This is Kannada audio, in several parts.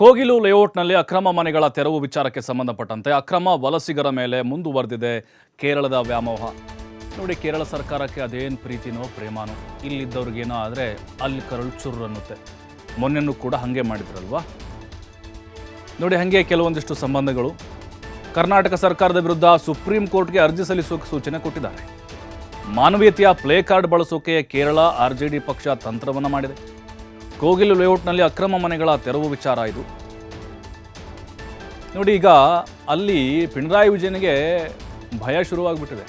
ಕೋಗಿಲು ಲೇಔಟ್ನಲ್ಲಿ ಅಕ್ರಮ ಮನೆಗಳ ತೆರವು ವಿಚಾರಕ್ಕೆ ಸಂಬಂಧಪಟ್ಟಂತೆ ಅಕ್ರಮ ವಲಸಿಗರ ಮೇಲೆ ಮುಂದುವರೆದಿದೆ ಕೇರಳದ ವ್ಯಾಮೋಹ. ನೋಡಿ, ಕೇರಳ ಸರ್ಕಾರಕ್ಕೆ ಅದೇನು ಪ್ರೀತಿನೋ ಪ್ರೇಮಾನೋ ಇಲ್ಲಿದ್ದವ್ರಿಗೇನೋ ಆದರೆ ಅಲ್ಲಿ ಕರಳು ಚುರು ಅನ್ನುತ್ತೆ. ಮೊನ್ನೆನೂ ಕೂಡ ಹಾಗೆ ಮಾಡಿದ್ರಲ್ವಾ? ನೋಡಿ, ಹಾಗೆ ಕೆಲವೊಂದಿಷ್ಟು ಸಂಬಂಧಗಳು. ಕರ್ನಾಟಕ ಸರ್ಕಾರದ ವಿರುದ್ಧ ಸುಪ್ರೀಂ ಕೋರ್ಟ್ಗೆ ಅರ್ಜಿ ಸಲ್ಲಿಸೋಕೆ ಸೂಚನೆ ಕೊಟ್ಟಿದ್ದಾರೆ. ಮಾನವೀಯತೆಯ ಪ್ಲೇ ಕಾರ್ಡ್ ಬಳಸೋಕೆ ಕೇರಳ ಆರ್ ಪಕ್ಷ ತಂತ್ರವನ್ನು ಮಾಡಿದೆ. ಕೋಗಿಲು ಲೇಔಟ್ನಲ್ಲಿ ಅಕ್ರಮ ಮನೆಗಳ ತೆರವು ವಿಚಾರ ಇದು. ನೋಡಿ, ಈಗ ಅಲ್ಲಿ ಪಿಣರಾಯಿ ವಿಜಯನಿಗೆ ಭಯ ಶುರುವಾಗ್ಬಿಟ್ಟಿದೆ.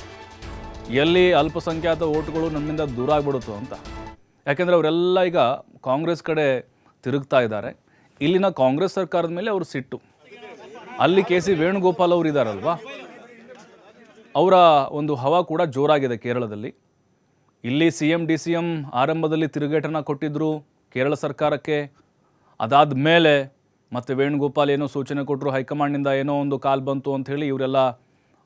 ಎಲ್ಲಿ ಅಲ್ಪಸಂಖ್ಯಾತ ಓಟುಗಳು ನಮ್ಮಿಂದ ದೂರ ಆಗ್ಬಿಡುತ್ತೋ ಅಂತ. ಯಾಕೆಂದರೆ ಅವರೆಲ್ಲ ಈಗ ಕಾಂಗ್ರೆಸ್ ಕಡೆ ತಿರುಗ್ತಾ ಇದ್ದಾರೆ. ಇಲ್ಲಿನ ಕಾಂಗ್ರೆಸ್ ಸರ್ಕಾರದ ಮೇಲೆ ಅವರು ಸಿಟ್ಟು. ಅಲ್ಲಿ ಕೆ ಸಿ ವೇಣುಗೋಪಾಲ್ ಅವರು ಇದ್ದಾರಲ್ವಾ ಅವರ ಒಂದು ಹವಾ ಕೂಡ ಜೋರಾಗಿದೆ ಕೇರಳದಲ್ಲಿ. ಇಲ್ಲಿ C M, D C M ಆರಂಭದಲ್ಲಿ ತಿರುಗೇಟನ ಕೊಟ್ಟಿದ್ದರು ಕೇರಳ ಸರ್ಕಾರಕ್ಕೆ, ಅದಾದ ಮೇಲೆ ಮತ್ತೆ ವೇಣುಗೋಪಾಲ್ ಏನೋ ಸೂಚನೆ ಕೊಟ್ಟರು ಹೈಕಮಾಂಡ್ನಿಂದ ಏನೋ ಒಂದು ಕಾಲ್ ಬಂತು ಅಂತ ಹೇಳಿ ಇವರೆಲ್ಲ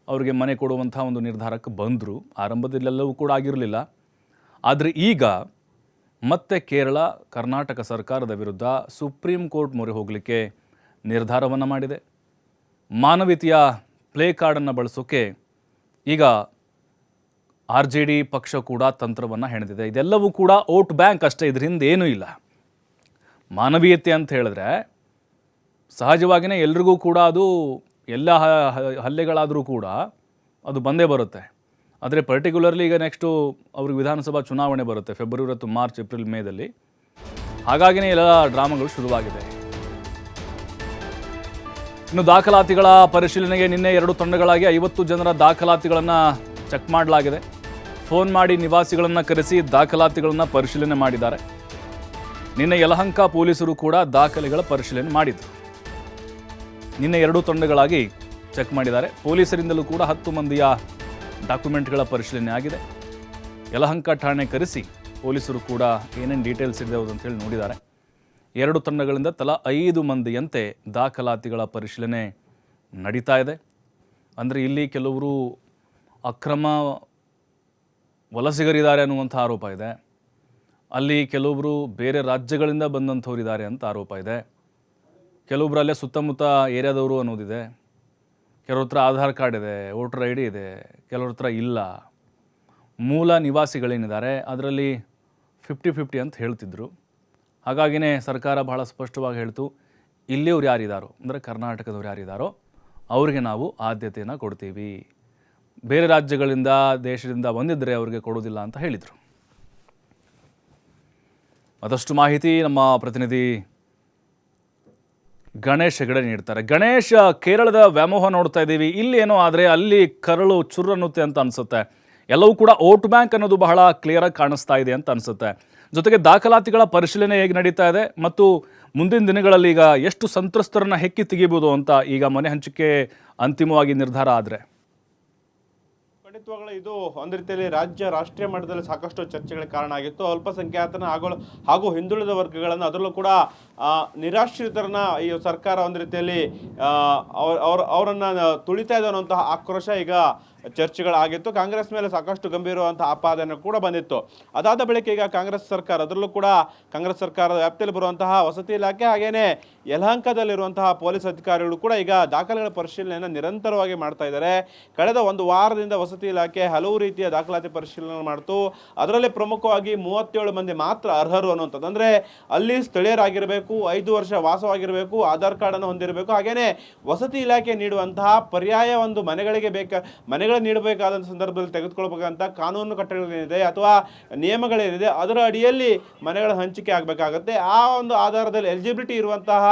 ಅವರಿಗೆ ಮನೆ ಕೊಡುವಂಥ ಒಂದು ನಿರ್ಧಾರಕ್ಕೆ ಬಂದರು. ಆರಂಭದಲ್ಲೆಲ್ಲವೂ ಕೂಡ ಆಗಿರಲಿಲ್ಲ. ಆದರೆ ಈಗ ಮತ್ತೆ ಕೇರಳ, ಕರ್ನಾಟಕ ಸರ್ಕಾರದ ವಿರುದ್ಧ ಸುಪ್ರೀಂ ಕೋರ್ಟ್ ಮೊರೆ ಹೋಗಲಿಕ್ಕೆ ನಿರ್ಧಾರವನ್ನು ಮಾಡಿದೆ. ಮಾನವೀಯತೆಯ ಪ್ಲೇ ಕಾರ್ಡನ್ನು ಬಳಸೋಕ್ಕೆ ಈಗ ಆರ್ ಜೆ ಡಿ ಪಕ್ಷ ಕೂಡ ತಂತ್ರವನ್ನು ಹೆಣೆದಿದೆ. ಇದೆಲ್ಲವೂ ಕೂಡ ಓಟ್ ಬ್ಯಾಂಕ್ ಅಷ್ಟೇ ಇದರಿಂದ ಏನೂ ಇಲ್ಲ. ಮಾನವೀಯತೆ ಅಂತ ಹೇಳಿದ್ರೆ ಸಹಜವಾಗಿಯೇ ಎಲ್ರಿಗೂ ಕೂಡ ಅದು ಎಲ್ಲ ಹಲ್ಲೆಗಳಾದರೂ ಕೂಡ ಅದು ಬಂದೇ ಬರುತ್ತೆ. ಆದರೆ ಪರ್ಟಿಕ್ಯುಲರ್ಲಿ ಈಗ ನೆಕ್ಸ್ಟು ಅವ್ರಿಗೆ ವಿಧಾನಸಭಾ ಚುನಾವಣೆ ಬರುತ್ತೆ, ಫೆಬ್ರವರಿ ಹತ್ತು, ಮಾರ್ಚ್, ಏಪ್ರಿಲ್, ಮೇದಲ್ಲಿ. ಹಾಗಾಗಿನೇ ಎಲ್ಲ ಡ್ರಾಮಾಗಳು ಶುರುವಾಗಿದೆ. ಇನ್ನು ದಾಖಲಾತಿಗಳ ಪರಿಶೀಲನೆಗೆ ನಿನ್ನೆ ಎರಡು ತಂಡಗಳಾಗಿ ಐವತ್ತು ಜನರ ದಾಖಲಾತಿಗಳನ್ನು ಚೆಕ್ ಮಾಡಲಾಗಿದೆ. ಫೋನ್ ಮಾಡಿ ನಿವಾಸಿಗಳನ್ನು ಕರೆಸಿ ದಾಖಲಾತಿಗಳನ್ನು ಪರಿಶೀಲನೆ ಮಾಡಿದ್ದಾರೆ. ನಿನ್ನೆ ಯಲಹಂಕ ಪೊಲೀಸರು ಕೂಡ ದಾಖಲೆಗಳ ಪರಿಶೀಲನೆ ಮಾಡಿದರು. ನಿನ್ನೆ ಎರಡು ತಂಡಗಳಾಗಿ ಚೆಕ್ ಮಾಡಿದ್ದಾರೆ. ಪೊಲೀಸರಿಂದಲೂ ಕೂಡ ಹತ್ತು ಮಂದಿಯ ಡಾಕ್ಯುಮೆಂಟ್ಗಳ ಪರಿಶೀಲನೆ ಆಗಿದೆ. ಯಲಹಂಕ ಠಾಣೆ ಕರೆಸಿ ಪೊಲೀಸರು ಕೂಡ ಏನೇನು ಡೀಟೇಲ್ಸ್ ಇದೆ ಅಂತೇಳಿ ನೋಡಿದ್ದಾರೆ. ಎರಡು ತಂಡಗಳಿಂದ ತಲಾ ಐದು ಮಂದಿಯಂತೆ ದಾಖಲಾತಿಗಳ ಪರಿಶೀಲನೆ ನಡೀತಾ ಇದೆ. ಅಂದರೆ ಇಲ್ಲಿ ಕೆಲವರು ಅಕ್ರಮ ವಲಸಿಗರಿದ್ದಾರೆ ಅನ್ನುವಂಥ ಆರೋಪ ಇದೆ. ಅಲ್ಲಿ ಕೆಲವೊಬ್ಬರು ಬೇರೆ ರಾಜ್ಯಗಳಿಂದ ಬಂದಂಥವರಿದ್ದಾರೆ ಅಂತ ಆರೋಪ ಇದೆ. ಕೆಲವೊಬ್ರು ಅಲ್ಲೇ ಸುತ್ತಮುತ್ತ ಏರಿಯಾದವರು ಅನ್ನೋದಿದೆ. ಕೆಲವ್ರ ಹತ್ರ ಆಧಾರ್ ಕಾರ್ಡ್ ಇದೆ, ವೋಟರ್ ಐ ಡಿ ಇದೆ, ಕೆಲವ್ರ ಹತ್ರ ಇಲ್ಲ. ಮೂಲ ನಿವಾಸಿಗಳೇನಿದ್ದಾರೆ, ಅದರಲ್ಲಿ ಫಿಫ್ಟಿ ಫಿಫ್ಟಿ ಅಂತ ಹೇಳ್ತಿದ್ರು. ಹಾಗಾಗಿನೇ ಸರ್ಕಾರ ಬಹಳ ಸ್ಪಷ್ಟವಾಗಿ ಹೇಳ್ತು, ಇಲ್ಲಿಯವ್ರು ಯಾರಿದ್ದಾರೋ ಅಂದರೆ ಕರ್ನಾಟಕದವ್ರು ಯಾರಿದ್ದಾರೋ ಅವ್ರಿಗೆ ನಾವು ಆದ್ಯತೆಯನ್ನು ಕೊಡ್ತೀವಿ. ಬೇರೆ ರಾಜ್ಯಗಳಿಂದ, ದೇಶದಿಂದ ಬಂದಿದ್ದರೆ ಅವರಿಗೆ ಕೊಡೋದಿಲ್ಲ ಅಂತ ಹೇಳಿದರು. ಮತ್ತಷ್ಟು ಮಾಹಿತಿ ನಮ್ಮ ಪ್ರತಿನಿಧಿ ಗಣೇಶ್ ಹೆಗಡೆ ನೀಡ್ತಾರೆ. ಗಣೇಶ್, ಕೇರಳದ ವ್ಯಾಮೋಹ ನೋಡ್ತಾ ಇದ್ದೀವಿ. ಇಲ್ಲಿ ಏನೋ ಆದರೆ ಅಲ್ಲಿ ಕರಳು ಚುರ್ರನ್ನುತ್ತೆ ಅಂತ ಅನಿಸುತ್ತೆ. ಎಲ್ಲವೂ ಕೂಡ ಓಟ್ ಬ್ಯಾಂಕ್ ಅನ್ನೋದು ಬಹಳ ಕ್ಲಿಯರಾಗಿ ಕಾಣಿಸ್ತಾ ಇದೆ ಅಂತ ಅನಿಸುತ್ತೆ. ಜೊತೆಗೆ ದಾಖಲಾತಿಗಳ ಪರಿಶೀಲನೆ ಹೇಗೆ ನಡೀತಾ ಇದೆ ಮತ್ತು ಮುಂದಿನ ದಿನಗಳಲ್ಲಿ ಈಗ ಎಷ್ಟು ಸಂತ್ರಸ್ತರನ್ನ ಹೆಕ್ಕಿ ತೆಗಿಬೋದು ಅಂತ ಈಗ ಮನೆ ಹಂಚಿಕೆ ಅಂತಿಮವಾಗಿ ನಿರ್ಧಾರ ಆದರೆ? ಖಂಡಿತವಾಗ್ಲೂ ಇದು ಒಂದು ರೀತಿಯಲ್ಲಿ ರಾಜ್ಯ, ರಾಷ್ಟ್ರೀಯ ಮಟ್ಟದಲ್ಲಿ ಸಾಕಷ್ಟು ಚರ್ಚೆಗಳ ಕಾರಣ ಆಗಿತ್ತು. ಅಲ್ಪಸಂಖ್ಯಾತನ ಹಾಗೂ ಹಾಗೂ ಹಿಂದುಳಿದ ವರ್ಗಗಳನ್ನು ಅದರಲ್ಲೂ ಕೂಡ ನಿರಾಶ್ರಿತರನ್ನ ಈ ಸರ್ಕಾರ ಒಂದು ರೀತಿಯಲ್ಲಿ ಅವರನ್ನು ಅವ್ರ ಅವ್ರ, ಅವರನ್ನ ತುಳಿತಾ ಇದೆ ಅನ್ನುವಂತಹ ಆಕ್ರೋಶ ಈಗ ಚರ್ಚೆಗಳಾಗಿತ್ತು. ಕಾಂಗ್ರೆಸ್ ಮೇಲೆ ಸಾಕಷ್ಟು ಗಂಭೀರವಾದಂತಹ ಆಪಾದನೆ ಕೂಡ ಬಂದಿತ್ತು. ಅದಾದ ಬಳಿಕ ಈಗ ಕಾಂಗ್ರೆಸ್ ಸರ್ಕಾರ, ಅದರಲ್ಲೂ ಕೂಡ ಕಾಂಗ್ರೆಸ್ ಸರ್ಕಾರದ ವ್ಯಾಪ್ತಿಯಲ್ಲಿ ಬರುವಂತಹ ವಸತಿ ಇಲಾಖೆ ಹಾಗೇನೆ ಯಲಹಂಕದಲ್ಲಿರುವಂತಹ ಪೊಲೀಸ್ ಅಧಿಕಾರಿಗಳು ಕೂಡ ಈಗ ದಾಖಲೆಗಳ ಪರಿಶೀಲನೆಯನ್ನು ನಿರಂತರವಾಗಿ ಮಾಡ್ತಾ ಇದ್ದಾರೆ. ಕಳೆದ ಒಂದು ವಾರದಿಂದ ವಸತಿ ಇಲಾಖೆ ಹಲವು ರೀತಿಯ ದಾಖಲಾತಿ ಪರಿಶೀಲನೆ ಮಾಡ್ತು. ಅದರಲ್ಲಿ ಪ್ರಮುಖವಾಗಿ ಮೂವತ್ತೇಳು ಮಂದಿ ಮಾತ್ರ ಅರ್ಹರು ಅನ್ನುವಂಥದ್ದು. ಅಂದರೆ ಅಲ್ಲಿ ಸ್ಥಳೀಯರಾಗಿರಬೇಕು, ಐದು ವರ್ಷ ವಾಸವಾಗಿರಬೇಕು, ಆಧಾರ್ ಕಾರ್ಡನ್ನು ಹೊಂದಿರಬೇಕು. ಹಾಗೇನೆ ವಸತಿ ಇಲಾಖೆ ನೀಡುವಂತಹ ಪರ್ಯಾಯ ಒಂದು ಮನೆಗಳಿಗೆ ಬೇಕ ಮನೆಗಳು ನೀಡಬೇಕಾದಂಥ ಸಂದರ್ಭದಲ್ಲಿ ತೆಗೆದುಕೊಳ್ಬೇಕಂತ ಕಾನೂನು ಕಟ್ಟಳೆಗಳೇನಿದೆ ಅಥವಾ ನಿಯಮಗಳೇನಿದೆ ಅದರ ಅಡಿಯಲ್ಲಿ ಮನೆಗಳ ಹಂಚಿಕೆ ಆಗಬೇಕಾಗತ್ತೆ. ಆ ಒಂದು ಆಧಾರದಲ್ಲಿ ಎಲಿಜಿಬಿಲಿಟಿ ಇರುವಂತಹ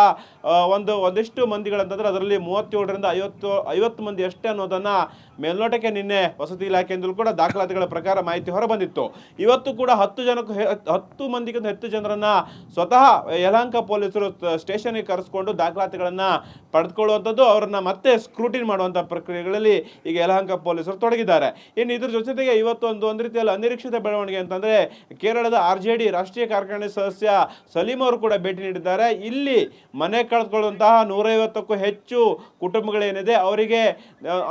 ಒಂದು, ಒಂದಿಷ್ಟು ಮಂದಿಗಳಂತಂದ್ರೆ ಅದರಲ್ಲಿ ಮೂವತ್ತೇಳರಿಂದ ಐವತ್ತು ಐವತ್ತು ಮಂದಿ ಅಷ್ಟೇ ಅನ್ನೋದನ್ನ ಮೇಲ್ನೋಟಕ್ಕೆ ನಿನ್ನೆ ವಸತಿ ಇಲಾಖೆಯಿಂದಲೂ ಕೂಡ ದಾಖಲಾತಿಗಳ ಪ್ರಕಾರ ಮಾಹಿತಿ ಹೊರಬಂದಿತ್ತು. ಇವತ್ತು ಕೂಡ ಹತ್ತು ಜನಕ್ಕೂ ಹತ್ತು ಮಂದಿಗಿಂತ ಹೆಚ್ಚು ಜನರನ್ನ ಸ್ವತಃ ಯಲಹಂಕ ಪೊಲೀಸರು ಸ್ಟೇಷನ್ಗೆ ಕರೆಸ್ಕೊಂಡು ದಾಖಲಾತಿಗಳನ್ನ ಪಡೆದುಕೊಳ್ಳುವಂಥದ್ದು ಅವರನ್ನ ಮತ್ತೆ ಸ್ಕ್ರೂಟಿನ್ ಮಾಡುವಂಥ ಪ್ರಕ್ರಿಯೆಗಳಲ್ಲಿ ಈಗ ಯಲಹಂಕ ಪೊಲೀಸರು ತೊಡಗಿದ್ದಾರೆ. ಇನ್ನು ಇದ್ರ ಜೊತೆಗೆ ಇವತ್ತು ಒಂದು ಒಂದು ರೀತಿಯಲ್ಲಿ ಅನಿರೀಕ್ಷಿತ ಬೆಳವಣಿಗೆ ಅಂತಂದ್ರೆ ಕೇರಳದ ಆರ್ ರಾಷ್ಟ್ರೀಯ ಕಾರ್ಯಕಾರಿಣಿ ಸದಸ್ಯ ಸಲೀಂ ಅವರು ಕೂಡ ಭೇಟಿ ನೀಡಿದ್ದಾರೆ. ಇಲ್ಲಿ ಮನೆ ಕಳೆದುಕೊಳ್ಳುವಂತಹ ನೂರೈವತ್ತಕ್ಕೂ ಹೆಚ್ಚು ಕುಟುಂಬಗಳೇನಿದೆ, ಅವರಿಗೆ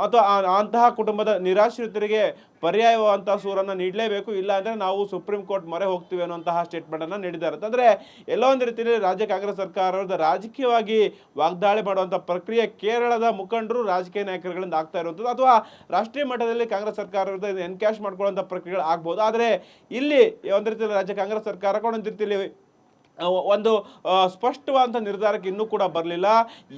ಅಥವಾ ಅಂತಹ ಇಂತಹ ಕುಟುಂಬದ ನಿರಾಶ್ರಿತರಿಗೆ ಪರ್ಯಾಯವಾದಂತಹ ಸೂರನ್ನು ನೀಡಲೇಬೇಕು. ಇಲ್ಲ ಅಂದರೆ ನಾವು ಸುಪ್ರೀಂ ಕೋರ್ಟ್ ಮೊರೆ ಹೋಗ್ತೀವಿ ಅನ್ನುವಂತಹ ಸ್ಟೇಟ್ಮೆಂಟನ್ನು ನೀಡಿದ್ದಾರೆ. ಅಂದರೆ ಎಲ್ಲೋ ಒಂದು ರೀತಿಯಲ್ಲಿ ರಾಜ್ಯ ಕಾಂಗ್ರೆಸ್ ಸರ್ಕಾರದ ರಾಜಕೀಯವಾಗಿ ವಾಗ್ದಾಳಿ ಮಾಡುವಂಥ ಪ್ರಕ್ರಿಯೆ ಕೇರಳದ ಮುಖಂಡರು ರಾಜಕೀಯ ನಾಯಕರುಗಳಿಂದ ಆಗ್ತಾ ಇರುವಂಥದ್ದು. ಅಥವಾ ರಾಷ್ಟ್ರೀಯ ಮಟ್ಟದಲ್ಲಿ ಕಾಂಗ್ರೆಸ್ ಸರ್ಕಾರ ಎನ್ಕ್ಯಾಶ್ ಮಾಡ್ಕೊಳ್ಳುವಂಥ ಪ್ರಕ್ರಿಯೆಗಳು ಆಗ್ಬೋದು. ಆದರೆ ಇಲ್ಲಿ ಒಂದು ರೀತಿಯಲ್ಲಿ ರಾಜ್ಯ ಕಾಂಗ್ರೆಸ್ ಸರ್ಕಾರ ಒಂದು ರೀತಿಯಲ್ಲಿ ಒಂದು ಸ್ಪಷ್ಟವಾದಂಥ ನಿರ್ಧಾರಕ್ಕೆ ಇನ್ನೂ ಕೂಡ ಬರಲಿಲ್ಲ.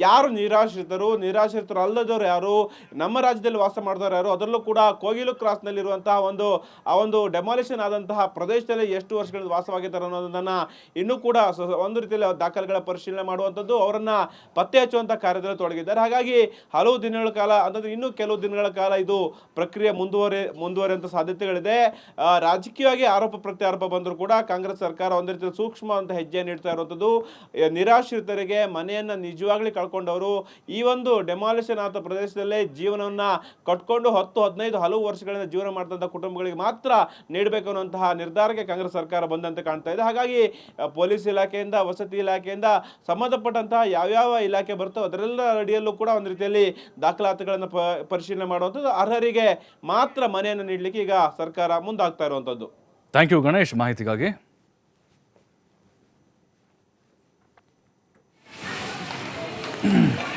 ಯಾರು ನಿರಾಶ್ರಿತರು? ನಿರಾಶ್ರಿತರು ಅಲ್ಲದವರು ಯಾರು? ನಮ್ಮ ರಾಜ್ಯದಲ್ಲಿ ವಾಸ ಮಾಡಿದವರು ಯಾರು? ಅದರಲ್ಲೂ ಕೂಡ ಕೋಗಿಲು ಕ್ರಾಸ್ನಲ್ಲಿರುವಂತಹ ಒಂದು, ಆ ಒಂದು ಡೆಮಾಲಿಷನ್ ಆದಂತಹ ಪ್ರದೇಶದಲ್ಲಿ ಎಷ್ಟು ವರ್ಷಗಳಿಂದ ವಾಸವಾಗಿದ್ದಾರೆ ಅನ್ನೋದನ್ನು ಇನ್ನೂ ಕೂಡ ಒಂದು ರೀತಿಯಲ್ಲಿ ದಾಖಲೆಗಳ ಪರಿಶೀಲನೆ ಮಾಡುವಂಥದ್ದು ಅವರನ್ನು ಪತ್ತೆ ಹಚ್ಚುವಂಥ ಕಾರ್ಯದಲ್ಲಿ ತೊಡಗಿದ್ದಾರೆ. ಹಾಗಾಗಿ ಹಲವು ದಿನಗಳ ಕಾಲ ಅಂತಂದ್ರೆ ಇನ್ನೂ ಕೆಲವು ದಿನಗಳ ಕಾಲ ಇದು ಪ್ರಕ್ರಿಯೆ ಮುಂದುವರೆ, ಮುಂದುವರಿಯುವಂಥ ಸಾಧ್ಯತೆಗಳಿದೆ. ರಾಜಕೀಯವಾಗಿ ಆರೋಪ, ಪ್ರತ್ಯಾರೋಪ ಬಂದರೂ ಕೂಡ ಕಾಂಗ್ರೆಸ್ ಸರ್ಕಾರ ಒಂದು ರೀತಿಯಲ್ಲಿ ಸೂಕ್ಷ್ಮ ಅಂತ ಹೆಜ್ಜೆ ನೀಡ್ತಾ ಇರುವಂಥದ್ದು ನಿರಾಶ್ರಿತರಿಗೆ ಮನೆಯನ್ನು ನಿಜವಾಗ್ಲೂ ಕಳ್ಕೊಂಡವರು. ಈ ಒಂದು ಡೆಮಾಲಿಷನ್ ಆದ ಪ್ರದೇಶದಲ್ಲೇ ಜೀವನವನ್ನು ಕಟ್ಕೊಂಡು ಹತ್ತು, ಹದಿನೈದು ಹಲವು ವರ್ಷಗಳಿಂದ ಜೀವನ ಮಾಡ್ತಂಥ ಕುಟುಂಬಗಳಿಗೆ ಮಾತ್ರ ನೀಡಬೇಕು ಅನ್ನುವಂತಹ ನಿರ್ಧಾರಕ್ಕೆ ಕಾಂಗ್ರೆಸ್ ಸರ್ಕಾರ ಬಂದಂತೆ ಕಾಣ್ತಾ ಇದೆ. ಹಾಗಾಗಿ ಪೊಲೀಸ್ ಇಲಾಖೆಯಿಂದ, ವಸತಿ ಇಲಾಖೆಯಿಂದ ಸಂಬಂಧಪಟ್ಟಂತಹ ಯಾವ್ಯಾವ ಇಲಾಖೆ ಬರುತ್ತೋ ಅದರೆಲ್ಲ ಅಡಿಯಲ್ಲೂ ಕೂಡ ಒಂದು ರೀತಿಯಲ್ಲಿ ದಾಖಲಾತಿಗಳನ್ನು ಪರಿಶೀಲನೆ ಮಾಡುವಂಥದ್ದು. ಅರ್ಹರಿಗೆ ಮಾತ್ರ ಮನೆಯನ್ನು ನೀಡಲಿಕ್ಕೆ ಈಗ ಸರ್ಕಾರ ಮುಂದಾಗ್ತಾ ಇರುವಂಥದ್ದು. Thank you Ganesh. ಮಾಹಿತಿಗಾಗಿ Mm-hmm.